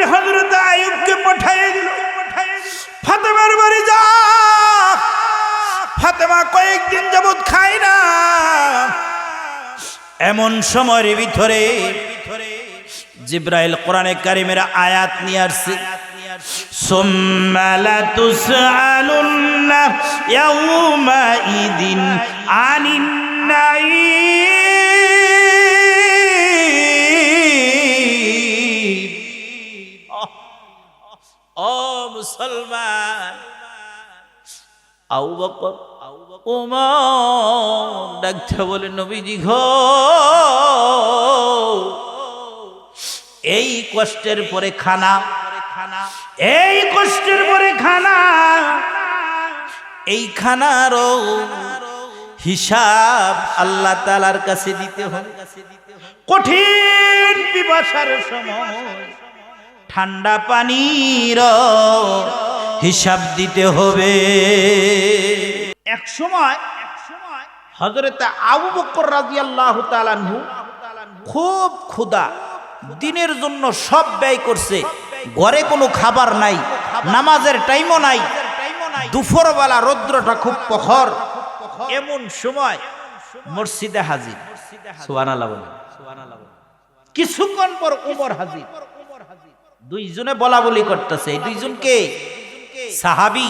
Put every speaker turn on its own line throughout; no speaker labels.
আমি হজরত আয়ুবকে পাঠাই দিল। ফাতেমার বাড়ি যা। ফাতেমা কয়েকদিন যাবৎ খায় না। এমন সময়ের ভিতরে জিব্রাইল কোরআনে কারিমের আয়াত নিয়ে আসছে। সোম্মালা মুসলমান। আউ বলে, নবীজি ঘো এই কষ্টের পরে খানা, এই কষ্টের পরে খানা, এই খানারও হিসাব আল্লাহ তালার কাছে দিতে হবে। কঠিন পিপাসার সময়। ঠান্ডা পানির হিসাব দিতে হবে। এক সময় হজরত আবু বকর রাদিয়াল্লাহু তাআলাহু খুব ক্ষুধা দিনের জন্য সব ব্যয় করছে। ঘরে কোনো খাবার নাই নামাজের টাইমও নাই। দুপুরবেলা রৌদ্রটা খুব প্রখর। এমন সময় মসজিদে হাজির। কিছুক্ষণ পর উমর হাজির। দুইজনে বলা বলি করতেছে। এই দুইজনকে সাহাবি।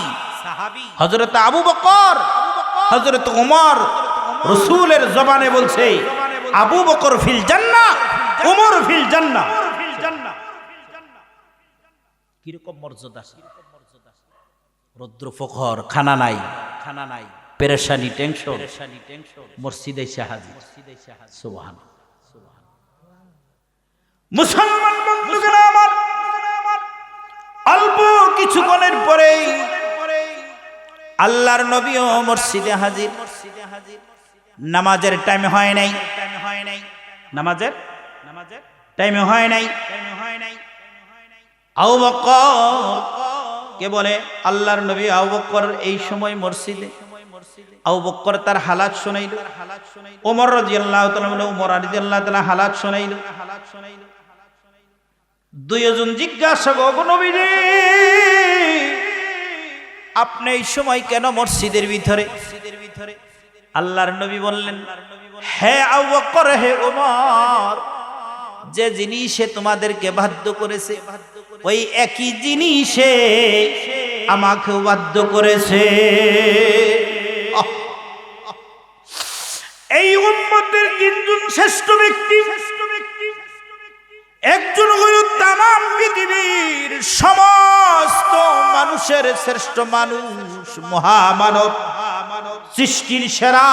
হজরত আবু বকর হজরত উমর। রসুলের জবানে বলছে, আবু বকর ফিল জান্না উমর ফিল জান্না কীরকম মর্যাদা? রৌদ্র ফখর খানা নাই খানা নাই পেরেশানি, টেনশন। মসজিদে শাহাজি সুবহান মুসলমান বন্ধুগণ কিছুক্ষণের পরেই আল্লাহর নবীও মসজিদে হাজির। নামাজের টাইম হয় নাই। নামাজের নামাজের টাইমে হয় নাই। আউ বকর কে বলে? আল্লাহর নবী আউ বকর এই সময় মসজিদে। আউ বকর তার হালাত শোনাইল। ওমর রাদিয়াল্লাহু তাআলা ওমর রাদিয়াল্লাহু তাআলা হালাত শোনাইল। দুইজন জিজ্ঞাসা গো নবীজি, আপনি এই সময় কেন মসজিদের ভিতরে আল্লাহর নবী বললেন, হে আবু বকর হে ওমর যে জিনিসে তোমাদেরকে বাধ্য করেছে, ওই একই জিনিসে আমাকে বাধ্য করেছে! এই উম্মতের তিনজন শ্রেষ্ঠ ব্যক্তি একজন হইল তাম পৃথিবীর সমস্ত মানুষের শ্রেষ্ঠ মানুষ, মহামানব, সৃষ্টির সেরা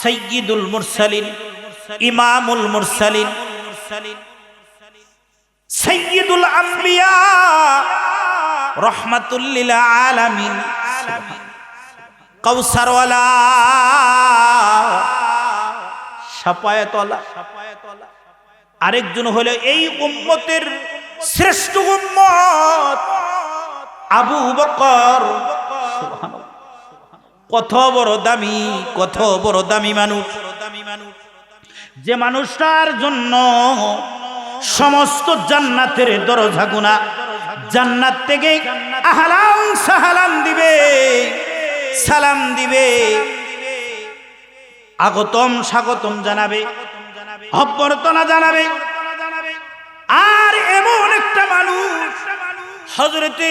সৈয়দুল মুরসালিন, ইমামুল মুরসালিন সৈয়দুল আম্বিয়া রহমাতুল্লিল আলামিন। কৌসারওয়ালা সাপায়াতলা আরেকজন হলো, এই উম্মতের শ্রেষ্ঠ উম্মত আবু বকর। কত বড় দামি, কত বড় দামি মানুষ। যে মানুষটার জন্য সমস্ত জান্নাতের দরজা গুনা, জান্নাত থেকে আহলাম সাহালাম দিবে, সালাম দিবে, আগতম স্বাগতম জানাবে। অভ্যর্থনা জানাবে। আর এমন একটা মানুষ হজরতে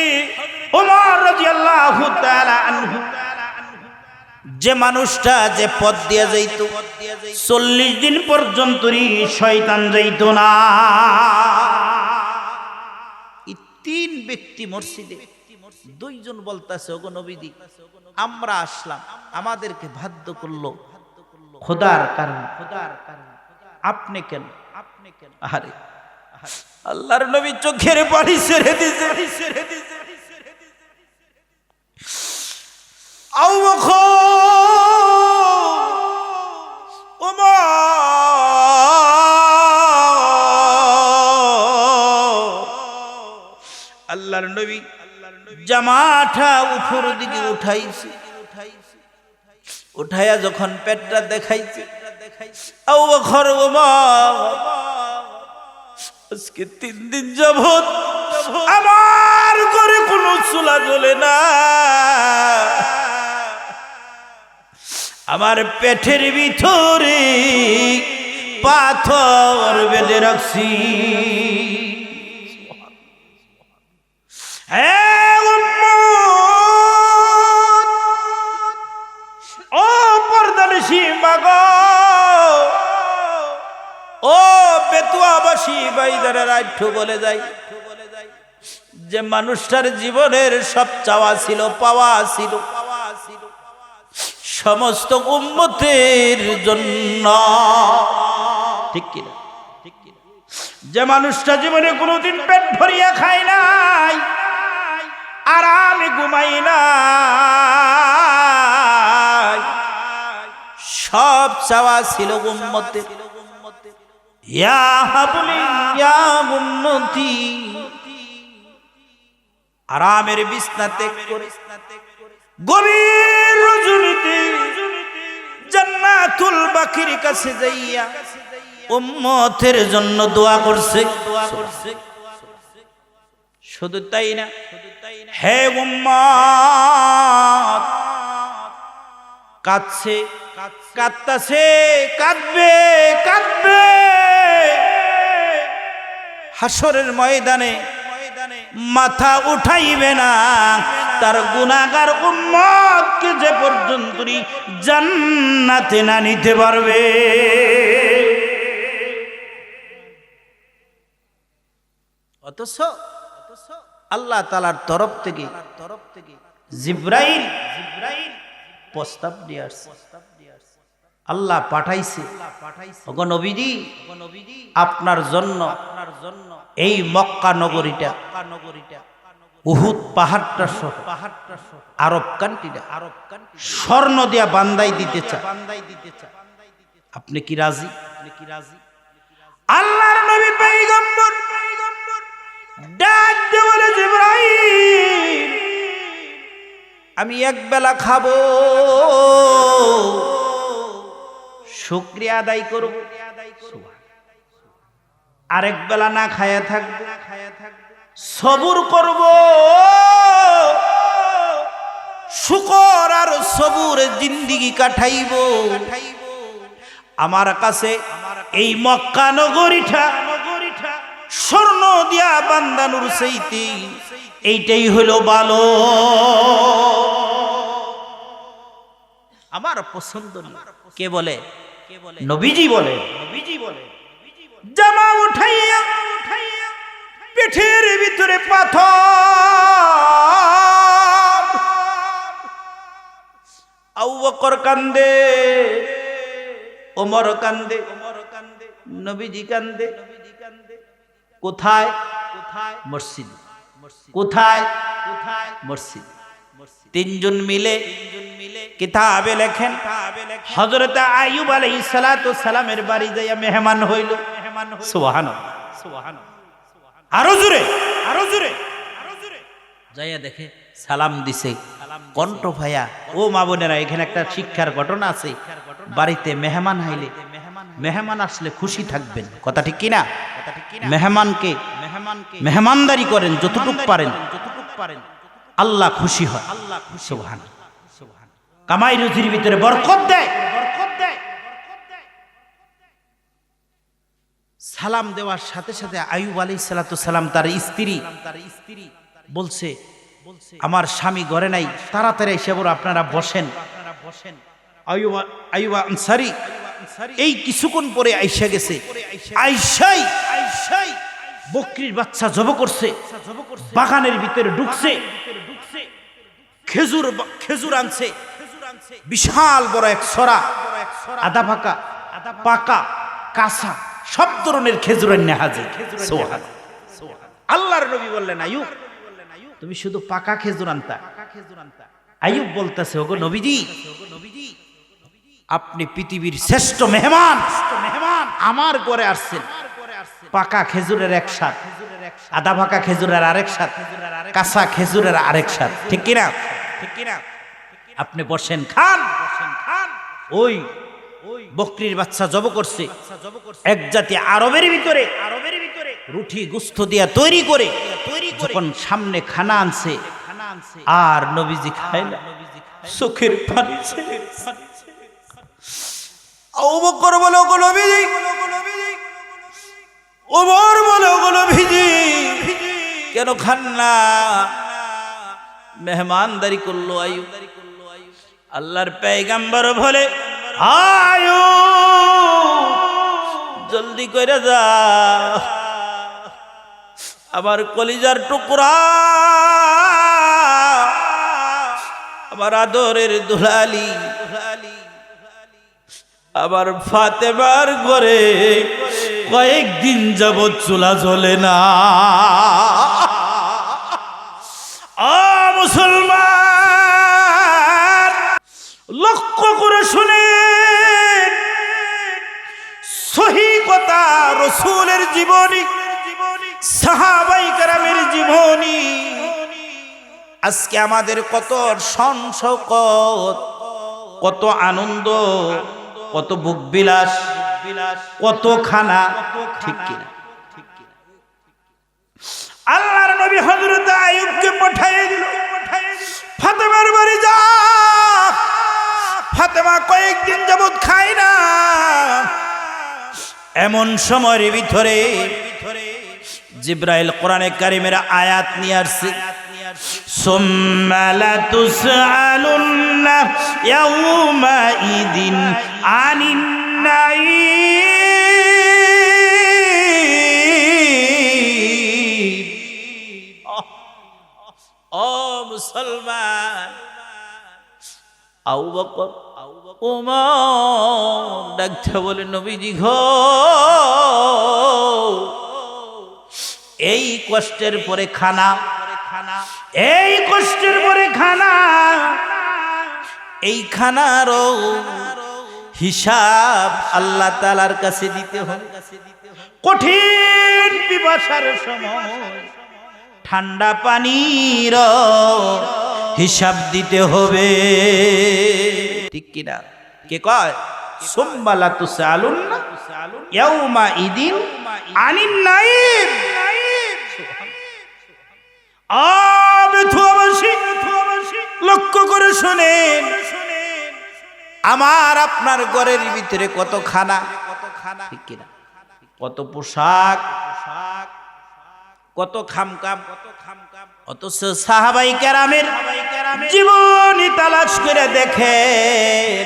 যে মানুষটা যে পথ দিয়ে যাইত, চল্লিশ দিন পর্যন্তই শয়তান যাইত না। তিন ব্যক্তি মসজিদে দুইজন বলতেছে, ওগো নবীদি আমরা আসলাম, আমাদেরকে বাধ্য করল খোদার কারণ খোদার কারণ। আপনি কেন? আপনি কেন? আরে, আল্লাহর নবী চোখের পানি ছেড়ে দিছে ছেড়ে দিছে আউ আল্লাহর নবী জামাটা উপর দিকে উঠাইছে। উঠাইয়া যখন পেটটা দেখাইছে আজকে তিন দিন যাবৎ আমার ঘরে কোনো চুলা জ্বলে না। আমার পেটের ভিতরে পাথর বেঁধে রাখছি! ও পর্দানসী মাগ। ও বেতুয়াবাসী বাইদারের আঠ্য বলে যাই। যে মানুষটার জীবনের সব চাওয়া ছিল, পাওয়া ছিল। সমস্ত উম্মতের জন্য। ঠিক কিনা? যে মানুষটা জীবনে কোনোদিন পেট ভরিয়া খায় নাই আর আমি ঘুমাই নাই। সব চাওয়া ছিল উম্মতে আরামের বিছনা ত্যাগ করে, গভীর রজনীতে জান্নাতুল বাকির কাছে যাইয়া উম্মতের জন্য দোয়া করছে। শুধু তাই না, হে উম্মত, কাঁদছে, কাঁদতাছে, কাঁদবে কাঁদবে। হাসরের ময়দানে মাথা উঠাইবে না। তার গুণাগার উম্মতকে যে পর্যন্ত জান্নাতে না নিতে পারবে। অথচ আল্লাহ তালার তরফ থেকে তরফ থেকে জিব্রাইল জিব্রাইল প্রস্তাব দিয়ে আসছে। আল্লাহ পাঠাইছে। নবীজি, আপনার জন্য এই মক্কা নগরীটা, উহুদ পাহাড়টা সহ পাহাড়টা সহ আরব কান্ট্রিটা আরব কান্ট্রি স্বর্ণ দিয়া বান্দাই দিতে চায়। বান্দাই দিতে চায় আপনি কি রাজি আপনি কি রাজি? আল্লাহর নবী পয়গম্বর, ডাক দিয়ে বলে, জিবরাইল, আমি এক বেলা খাব। শুক্রিয়া আদায় করব। আরেক বেলা না খায়া থাকব সবুর করব। শুকর আর সবুর জিন্দিগি কাটাইব আমার কাছে এই মক্কা নগরীটা, স্বর্ণ দিয়া বান্দানুর সেইতে এইটাই হলো ভালো আমার পছন্দ কে বলে? নবীজি বলে। জামা উঠাইয়া উঠাইয়া পিঠের ভিতরে পাথর। আউ বকর কান্দে ওমর কান্দে নবীজি কান্দে। কোথায়? কোথায়? মসজিদ। কোথায় কোথায়? মসজিদ। তিনজন মিলে কিতাবে লেখেন। হজরত আয়ুব আলাইহিস সালাতু সালামের বাড়ি যাইয়া মেহমান হইল। সুবহানাল্লাহ সুবহানাল্লাহ। আরও জোরে আরও জোরে। যাইয়া দেখে সালাম দিছে। কণ্ঠ ভাইয়া ও মা বোনেরা এখানে একটা শিক্ষার ঘটনা আছে। বাড়িতে মেহমান হাইলে মেহমান আসলে খুশি থাকবেন। কথা ঠিক কিনা? মেহমানকে মেহমানকে মেহমানদারি করেন যতটুক পারেন। যতটুক পারেন। আল্লাহ খুশি হয়। আল্লাহ কামাই রুজির ভিতরে বরকত দেয়। সালাম দেওয়ার সাথে সাথে আয়ুব আলী সালাম তার স্ত্রী তার স্ত্রী বলছে, আমার স্বামী ঘরে নাই, তাড়াতাড়ি এসে বলো আপনারা বসেন। এই কিছুক্ষণ পরে আইসা গেছে। বকরির বাচ্চা জব করছে, বাগানের ভিতরে ঢুকছে। খেজুর খেজুর আনছে। বিশাল বড় এক সরা আদা পাকা পাকা, কাঁচা, সব ধরনের খেজুর আল্লাহর নবী বললেন আয়ুব তুমি শুধু পাকা খেজুর আনতা। আয়ুব বলতেছে, ওগো নবীজি, আপনি পৃথিবীর শ্রেষ্ঠ মেহমান মেহমান আমার ঘরে আসছেন। পাকা খেজুরের এক সাথ আদা ভাকা খেজুরের আরেক সাথ কাঁচা খেজুরের আরেক সাথ ঠিক কিনা? আপনি বসেন, খান। ওই বকরির বাচ্চা জব করছে। এক জাতি আরবের ভিতরে আরবের ভিতরে রুটি গুস্ত দিয়া তৈরি করে, যখন সামনে খানা আনছে, আর নবীজি খায় না। চোখের পানি বকর বলে নবীজি। ওমর বলে, ওগো নবীজি, কেন খান না? মেহমানদারি করল আয়ু। আল্লাহর পেগাম্বর বলে, আয়ু, জলদি করে যা। আমার কলিজার টুকরা, আমার আদরের দুলালি আবার ফাতেবার ঘরে কয়েকদিন যাবৎ চুলা জ্বলে না। মুসলমান। লক্ষ্য করে শুনে। সহি কথা রসুলের জীবনী, সাহাবাই জীবনী। আজকে আমাদের কত সংসকত কত আনন্দ, কত বুক বিলাস, কত খানা, ঠিক কিনা? আল্লাহর নবী হযরত আয়ুবকে পাঠিয়ে দিল। ফাতেমার বাড়ি যা। ফাতেমা কয়েকদিন যাবৎ খায় না। এমন সময়ের ভিতরে জিব্রাইল কোরআনে কারিমের আয়াত নিয়ে আসছে। সোম্মালা তুসালুন্না ইয়াউমাইদিন আনিন মুসলমান। আউ বকর ডাকতে বলে, নবীজি ঘো এই কষ্টের পরে খানা, এই কষ্টের পরে খানা, এই খানারও হিসাব আল্লাহ তালার কাছে দিতে হবে। কঠিন পিপাসার সময় ঠান্ডা পানির হিসাব দিতে হবে। ঠিক কিনা? কে কয়? সোমবালা তু সালুন ইয়াউমা ইদিন আনিন নাইম। লক্ষ্য করে শোনেন, আমার আপনার ঘরের ভিতরে কত খানা কত খানা কত পোশাক? কত খামকাম অথচ সাহাবাই কেরামের জীবনী তালাশ করে দেখেন,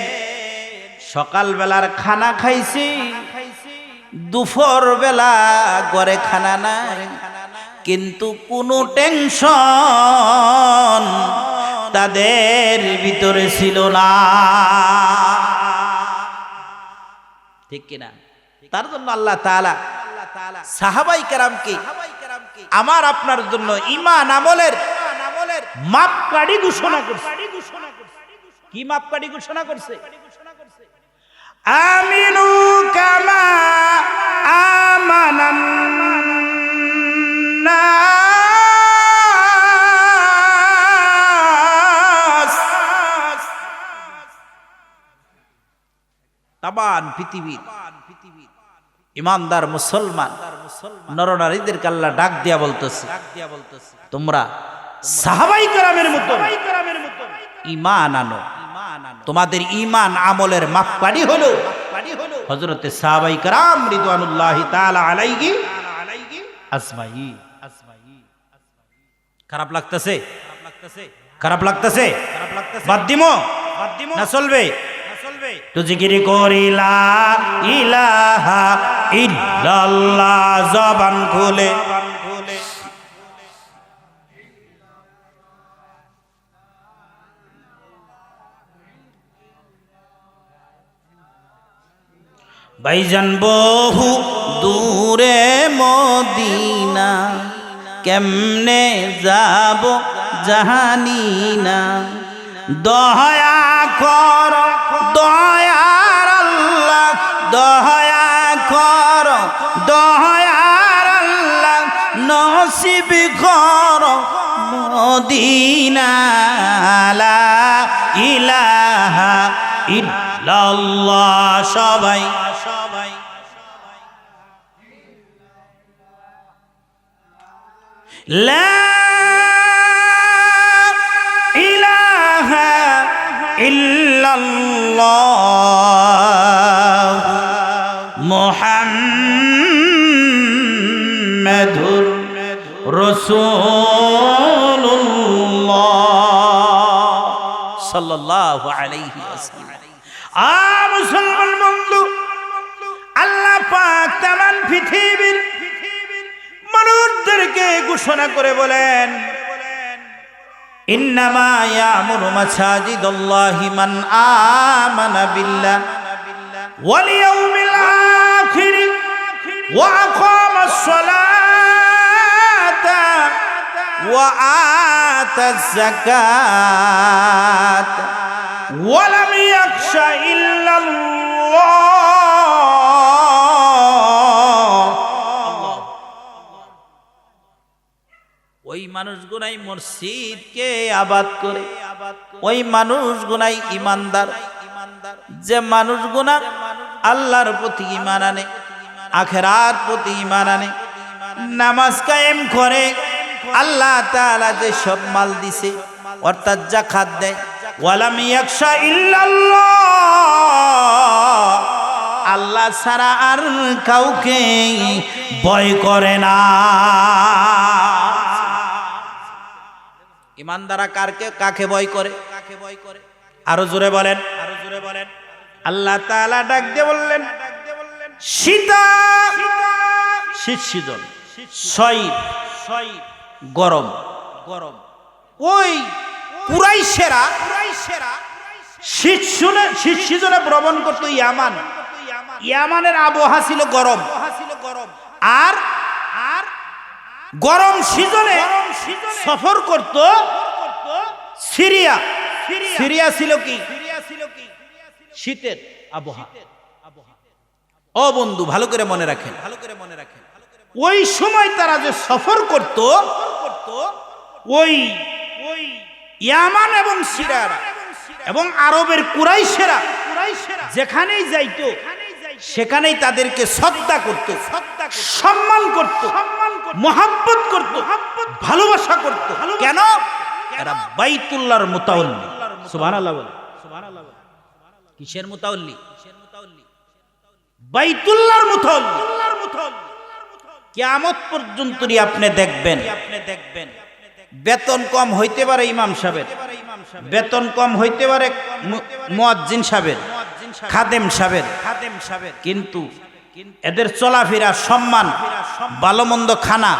সকালবেলার খানা খাইছি দুপুর বেলা ঘরে খানা নাই, কিন্তু কোনো টেনশন তাদের ভিতরে ছিল না। ঠিক কিনা? তার জন্য আল্লাহ তাআলা সাহাবাই কেরামকে আমার আপনার জন্য ইমান আমলের মাপকাঠি ঘোষণা করছে। কি মাপকাঠি ঘোষণা করছে? আমিনু কামা আমানান ইমানদার মুসলমান নরনারীদেরকে আল্লাহ ডাক দিয়া বলতেছে তোমরা সাহাবাই কারামের মতো ইমান আনো। তোমাদের ইমান আমলের মাপকাঠি হলো। হজরতে সাহাবাই কারাম রিদওয়ানুল্লাহি তাআলা আলাইহি আজমাই খারাপ লাগতেছে? খারাপ লাগতেছে। বাদ দিমো? না চলবে? তো জিকিরি করিলা ইলাহা ইল্লাল্লাহ, জবান খুলে। ভাইজান বহু দূরে মদিনা, কেমনে যাব জাহানি না দয়া কর দহয়া কর দহয়ার আল্লাহ নসিব কর। মদিনালা ইলাহা ইল্লাল্লাহ সবাই। ইলাহা ইল্লাল্লাহ। মধুর রাসূলুল্লাহ মুসলমান বন্ধু আল্লাহ পাক পৃথিবীর মানুষদেরকে ঘোষণা করে বলেন, ইন্নামা ইয়ামুরু মাসাজিদাল্লাহি মান আমানা বিল্লাহ ওয়াল ইয়াউমিল আখির ওয়া আকামাস আতাজ যাকাত ওয়া লাম ইয়াখশা ইল্লাল্লাহ। ওই মানুষগুনাই মসজিদকে আবাদ করে। ওই মানুষগুনাই ইমানদার। যে মানুষগুনা আল্লাহর প্রতি ইমান আনে আখেরার প্রতি ইমান আনে, নামাজ কায়েম করে আল্লাহ তাআলা যে সব মাল দিছে অর্থাৎ যা জাকাত দেয় আল্লাহ ছাড়া আর কাউকে ভয় করে না ইমানদারা কারকে কাকে ভয় করে কাকে ভয় করে আরও জোরে বলেন আরও জোরে বলেন আল্লাহ তাআলা ডাক দিয়ে বললেন সীতা শীত শীতল শৈব শৈব গরম। গরম ওই পুরাই সেরা পুরাই সেরা শীত শুনে শীত সিজনে ভ্রমণ করতো ইয়ামান। ইয়ামানের আবহাওয়া ছিল গরম। আর আর গরম সিজনে সফর করত সিরিয়া। সিরিয়া ছিল কি? শীতের আবহাওয়া। ও বন্ধু ভালো করে মনে রাখেন ভালো করে মনে রাখেন। ওই সময় তারা যে সফর করত ওই ইয়ামান এবং সিরারা এবং আরবের কুরাইশেরা যেখানেই যাইতো, সেখানেই তাদেরকে শ্রদ্ধা করত, সম্মান করত, মোহাব্বত করত, ভালোবাসা করত। কেন? এরা বাইতুল্লাহর মুতাওয়াল্লি সুবহানাল্লাহ বলে। কিসের মুতাওয়াল্লি বাইতুল্লাহর মুতাওয়াল্লি কিয়ামত পর্যন্ত আপনি দেখবেন। আপনি দেখবেন বেতন কম হইতে পারে ইমাম সাহেবের। বেতন কম হইতে পারে মুয়াজ্জিন সাহেবের, খাদেম সাহেবের। খাদেম সাহেবের কিন্তু এদের চলাফেরা, সম্মান ভালো মন্দ খানা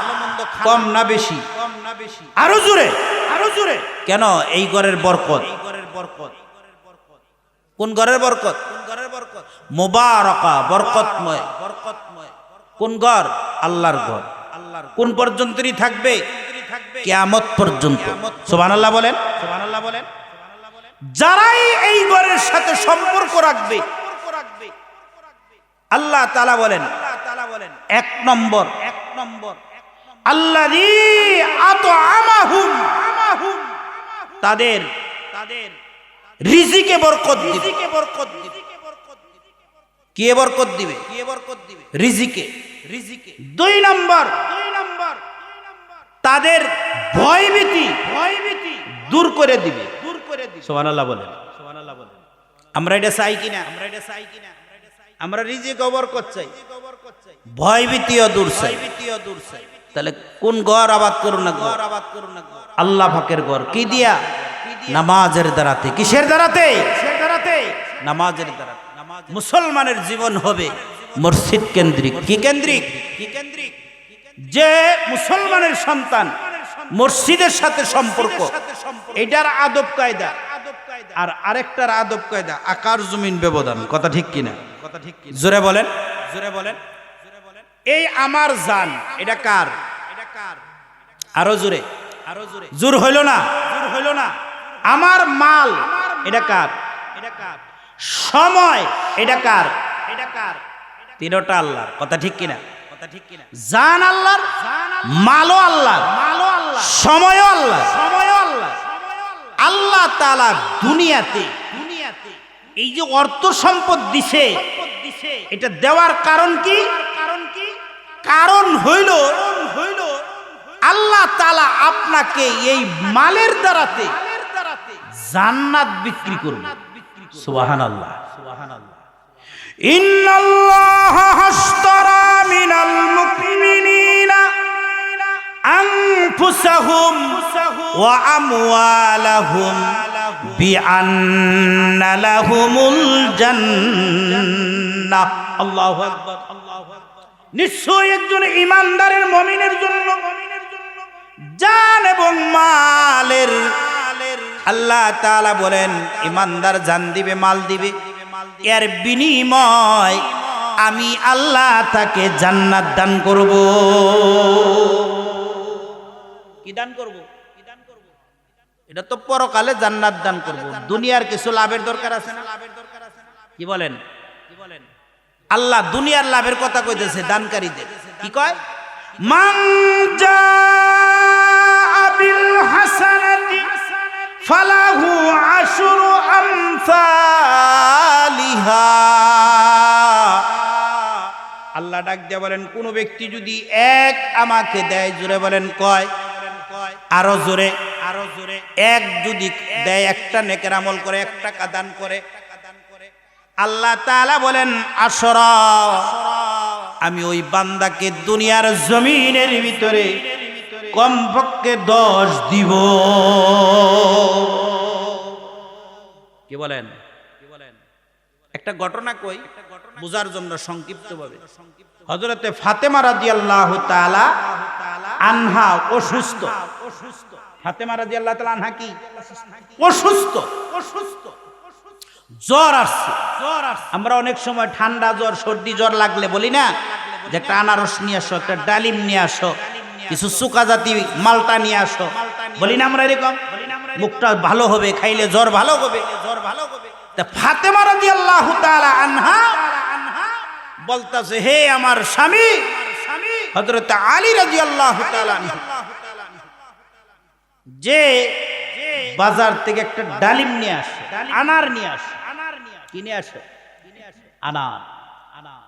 কম না বেশি। কম না বেশি আরও জোরে আরও জোরে। কেন? এই ঘরের বরকত। এই ঘরের বরকত কোন ঘরের বরকত? কোন ঘরের বরকত মুবারকা বরকতময় বরকতময়। কোন ঘর? আল্লাহর ঘর। কোন পর্যন্তই থাকবে? কিয়ামত পর্যন্ত। সুবহানাল্লাহ বলেন। সুবহানাল্লাহ বলেন যারাই এই ঘরের সাথে সম্পর্ক রাখবে, আল্লাহ তাআলা বলেন, এক নম্বর এক নম্বর আতআমাহুম, তাদের তাদের রিজিকে বরকত রিজিকে বরকত দিবে। কে বরকত দিবে? কে বরকত দিবে? রিজিকে। রিজিকে। দুই নম্বর। দুই নম্বর। তাদের ভয়ভীতি ভয়ভীতি দূর করে দিবে। দূর করে দিবে। সুবহানাল্লাহ বলেন। সুবহানাল্লাহ বলেন। আমরা এটা চাই কিনা? আমরা এটা চাই কিনা? আমরা রিজিক বরকত চাই। ভয়ভীতিও দূর চাই। ভীতিও দূর চাই। তাহলে কোন ঘর আবাদ করুন না ঘর? আবাদ করুন না আল্লাহ পাকের ঘর। কি দিয়া? নামাজের দ্বারাতে। কিসের দ্বারাতে? কিসের দ্বারাতে? নামাজের দ্বারা মুসলমানের জীবন হবে মসজিদ কেন্দ্রিক। কি কেন্দ্রিক? যে মুসলমানের সন্তান মসজিদের সাথে সম্পর্ক, এটার আদব কায়দা। আর আরেকটার আদব কায়দা, আকার জমিন ব্যবধান। কথা ঠিক কিনা? কথা ঠিক জোরে বলেন। জোরে বলেন এই আমার জান, এটা কার? এটা কার আরও জোরে। আরও জোরে জোর হইল না জোর হইল না? আমার মাল, এটা কার? সময়, এটা কার? এটা কার? তিনটা আল্লাহর, কথা ঠিক কিনা? কথা ঠিক কিনা? জান আল্লাহর, মালও আল্লাহ মালও আল্লাহ সময়ও আল্লাহ সময়ও আল্লাহ আল্লাহ তাআলা দুনিয়াতে দুনিয়াতে এই যে অর্থ সম্পদ দিছে, এটা দেওয়ার কারণ কি? কারণ কি কারণ হইল হইল আল্লাহ
তালা আপনাকে এই মালের দ্বারাতে জান্নাত বিক্রি করবে। সুবাহান আল্লাহ
ইন্নাল্লাহ হাসতারা মিনাল মুমিনিনা আনফুসাহুম ওয়া আমওয়ালাহুম বিআন্ন লাহুমুল ইমানদারের মমিনের জন্য জান এবং মালের আল্লাহ তালা বলেন, ইমানদার জান দিবে, মাল দিবে। এর বিনিময় আমি আল্লাহ তাকে জান্নাত দান করব।
কি দান করব? এটা তো পরকালে জান্নাত দান করব। দুনিয়ার কিছু লাভের দরকার আছে না? লাভের দরকার আছে কি বলেন? কি বলেন আল্লাহ দুনিয়ার লাভের কথা কইতেছে, দানকারীদের। কি কয়?
মান বিল হাসানাতি ফালাহু আশরু আমসালিহা। আল্লাহ ডাক দিয়ে বলেন, কোন ব্যক্তি যদি এক আমাকে দেয়, জোরে বলেন, কয়? আরও জোরে। আরও জোরে এক যদি দেয়, একটা নেকের আমল করে এক টাকা দান করে। আল্লাহ তাআলা বলেন আসরা আমি ওই বান্দাকে দুনিয়ার জমিনের ভিতরে কমপক্ষে দশ দিব।
কি বলেন? একটা ঘটনা কই? বোঝার জন্য সংক্ষিপ্ত ভাবে
হজরতে ফাতেমা রাজি আল্লাহ তালা আনহা অসুস্থ। ফাতেমা রাজি আল্লাহ তালা আনহা কি? অসুস্থ। অসুস্থ জ্বর আসছে। জ্বর আসছে আমরা অনেক সময় ঠান্ডা জ্বর, সর্দি জ্বর লাগলে বলি না? যে একটা আনারস নিয়ে আসো, একটা ডালিম নিয়ে আসো। কিছু সুকা জাতি মালটা নিয়ে আসো বলি না আমরা এরকম। মুখটা ভালো হবে খাইলে জ্বর ভালো হবে। জ্বর ভালো হবে। তা ফাতেমা রাজি আল্লাহ তালা আনহা বলতাছে হে আমার স্বামী হজরত আলী রাজি আল্লাহ যে বাজার থেকে একটা ডালিম নিয়ে আসে আনার নিয়ে আসে কিনে আসে? আনার। আনার।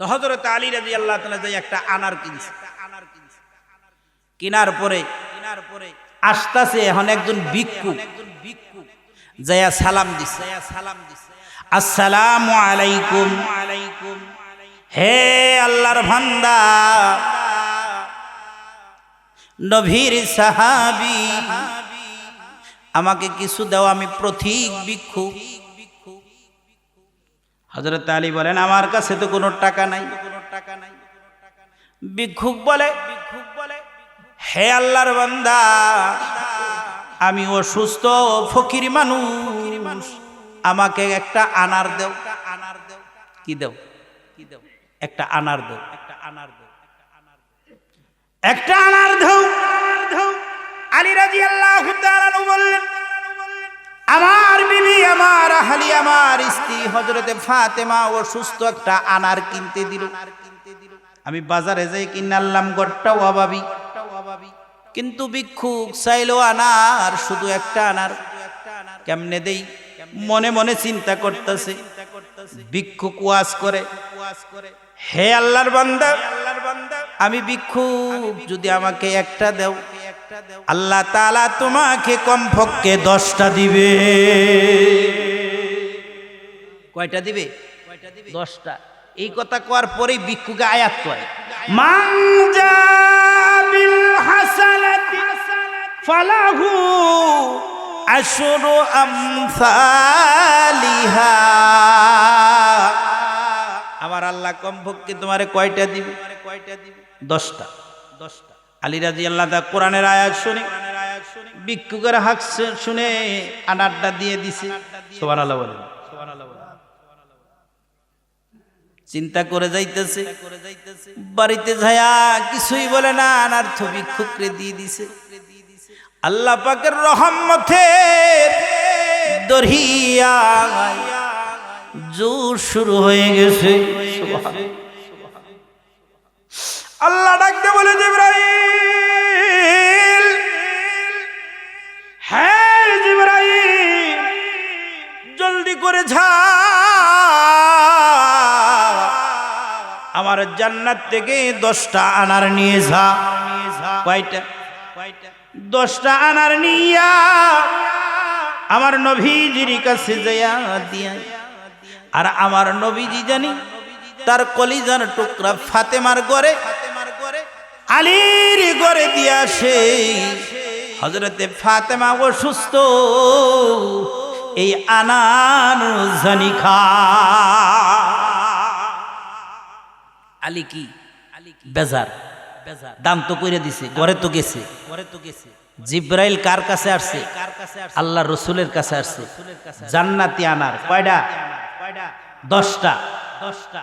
তো হজরত আলী রাজি আল্লাহ তালা যে একটা আনার কিনছে। আনার কিনছে কেনার পরে কেনার পরে আসতাছে এখন একজন ভিক্ষু একজন ভিক্ষু জয়া সালাম দিছে। সালাম দিছে আসসালামু আলাইকুম। আলাইকুম হে আল্লাহর ভান্দা নভীর সাহাবি, আমাকে কিছু দাও, আমি প্রতীক ভিক্ষু। হজরত আলী বলেন, আমার কাছে তো কোনো টাকা নাই। টাকা নাই ভিক্ষুক বলে ভিক্ষুক বলে হে আল্লাহর বান্দা, আমি অসুস্থ, ফকির মানুষ, আমাকে একটা আনার দেও। আনার দেও কি দেও? কি দেও একটা আনার দেও। একটা আনার দেও। একটা আনার দেও আলী রাজি আল্লাহ বললেন আমার বিবি, আমার আহালি, আমার স্ত্রী হজরতে ফাতেমা অসুস্থ একটা আনার কিনতে দিল। আমি বাজারে যাই কিনে আনলাম, গড়টাও অভাবী। কিন্তু ভিক্ষুক চাইলো আনার, শুধু একটা আনার। কেমনে দেই? মনে মনে চিন্তা করতেছে। ভিক্ষুক ওয়াজ করে, হে আল্লাহর বান্দা, আমি ভিক্ষুক, যদি আমাকে একটা দেও। আল্লাহ তালা তোমাকে কমপক্ষে দশটা দিবে। কয়টা দিবে? কয়টা দিবে? দশটা। এই কথা কোয়ার পরেই ভিক্ষুকে আয়াত করে ফালাহু আশরু আমসালিহা। আমার আল্লাহ কমপক্ষে তোমারে কয়টা দিবে? কয়টা দিবে? দশটা। দশটা। আলী রাজি আল্লাহ তা কোরআনের আয়াত শুনে ভিক্ষুকের হাক শুনে আনারটা দিয়ে দিছে। সোমান আল্লাহ বলেন। চিন্তা করে যাইতেছে বাড়িতে যায়া কিছুই বলে না আনার্থ ভিক্ষুকরে দিয়ে দিছে। আল্লাহ পাকের রহমতে দরিয়া জোর শুরু হয়ে গেছে। আল্লাহ ডাকতে বলে জিব্রাইল হ্যাঁ জিব্রাইল, জলদি করে যা। আমার জান্নাত থেকে দশটা আনার নিয়ে যা। কয়টা? দশটা আনার নিয়া আমার নবীজির কাছে যাইয়া দিয়া। আর আমার নবীজি জানি তার কলিজার টুকরা ফাতেমার গড়ে আলীর গড়ে দিয়া সে হজরতে ফাতেমা অসুস্থ। এই আনান জানি খা। আলী কি? আলী কি? বেজার। বেজার। দাম তো কইরে দিছে ঘরে তো গেছে। ঘরে তো গেছে। জিব্রাইল কার কাছে আসছে? কার কাছে আল্লাহ রসুলের কাছে আসছে। জান্নাতি আনার। কয়টা দশটা। দশটা।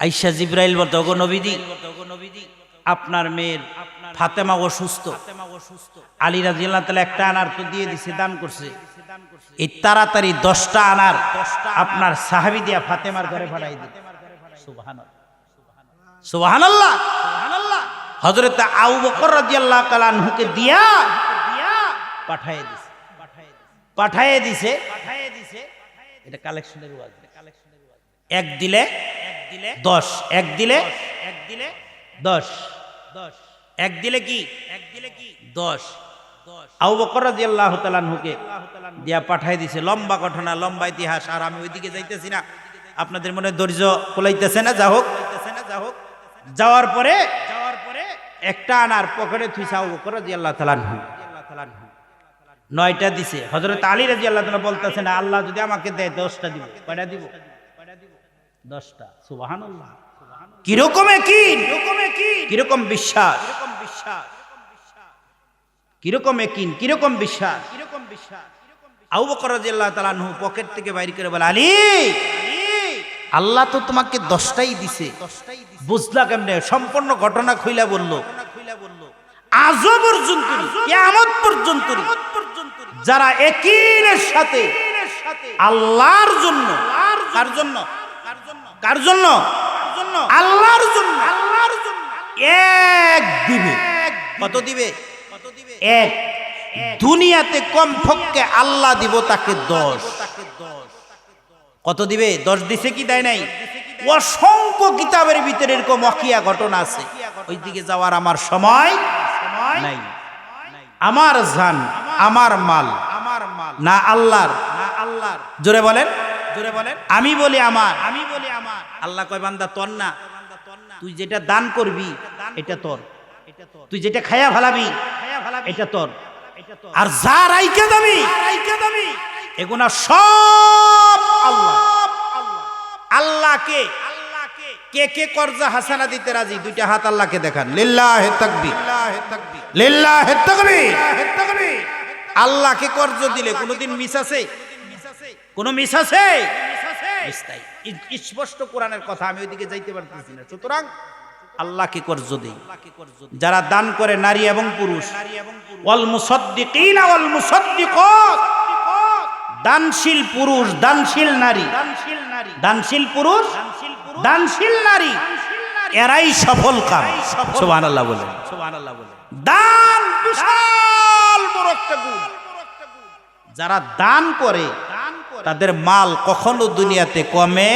আইসা জিব্রাইল বলতে ওগো নবীদি। আপনার মেয়ের ফাতেমা অসুস্থ। আলী রাজিয়াল্লাহ তাআলা একটা আনার তো দিয়ে দিছে, দান করছে। এই তাড়াতাড়ি দশটা আনার আপনার সাহাবি দিয়া ফাতেমার ঘরে পাঠাই দিন সুবহানাল্লাহ। সুবহানাল্লাহ। হযরত আবু বকর রাদিয়াল্লাহু তাআলা আনহুকে দিয়া পাঠায় দিছে। পাঠায় দিছে। এটা কালেকশনের ওয়াজ। এক দিলে এক দিলে দশ এক দিলে এক দিলে দশ। দশ। এক দিলে কি? এক দিলে কি? দশ। আবু বকর রাদিয়াল্লাহু তাআলা আনহুকে দিয়া পাঠায় দিছে। লম্বা ঘটনা লম্বা ইতিহাস আর আমি ওইদিকে যাইতেছি না। আপনাদের মনে ধৈর্য কোলাইতেছে না? যা হোক। যা হোক যাওয়ার পরে যাওয়ার পরে একটা আনার পকেটে থুইছে আবু বকর রাদিয়াল্লাহু তাআলা আনহু। নয়টা দিছে। হজরত আলী রাজি আল্লাহ তালা না আল্লাহ যদি আমাকে দেয় দশটা দিব। কয়টা দিব? দশটা। সুবাহান কীরকম একিন কীরকম বিশ্বাস কীরকম একিন কীরকম বিশ্বাস কীরকম বিশ্বাস? আবু বকর রাদিয়াল্লাহু তাআলা আনহু পকেট থেকে বাইর করে বলে, আলী, আল্লাহ তো তোমাকে দশটাই দিছে। বুঝলা কেমনে? সম্পূর্ণ ঘটনা খুইলা বলল। আজও পর্যন্ত কেমন পর্যন্ত যারা একিনের সাথে আল্লাহর জন্য, কার জন্য? কার জন্য? আল্লাহর জন্য। আল্লাহর জন্য। এক দিবে কত দিবে? কত দিবে? এক। দুনিয়াতে কমপক্ষে আল্লাহ দিব তাকে দশ। কত দিবে? দশ দিছে কি দেয় নাই? অসংখ্য কিতাবের ভিতরে এরকম অকিয়া ঘটনা আছে। ওই দিকে যাওয়ার আমার সময় নাই। আমার জান আমার মাল আমার মাল। না আল্লাহর। না আল্লাহর। জোরে বলেন। জোরে বলেন। আমি বলি আমার। আমি বলি আমার। আল্লাহ কয় বান্দা তোর না। তুই যেটা দান করবি এটা তোর। তুই যেটা খায়া ভালাবি এটা তোর। আর যা রাইকে দাবি এগুনা সব আল্লাহ। আল্লাহকে কে কে কর্জা হাসানা দিতে রাজি? দুইটা হাত আল্লাহকে দেখান। লিল্লাহে তাকবীর। লিল্লাহে তাকবীর। আল্লাহকে কর্জ দিলে কোনোদিন মিস আছে? কোন মিস আছে। স্পষ্ট কোরআনের কথা আমি ওইদিকে যাইতে পারতেছি না। সুতরাং আল্লাহকে কর্জ দেই? যারা দান করে নারী এবং পুরুষ ওয়াল মুসাদ্দিকিনা ওয়াল মুসাদ্দিকাত। দানশীল পুরুষ দানশীল নারী। দানশীল পুরুষ দানশীল নারী। এরাই সফল কাম। সুবহানাল্লাহ বলেন। সুবহানাল্লাহ বলেন। দান বিশাল বড় একটা গুণ। যারা দান করে তাদের মাল কখনো দুনিয়াতে কমে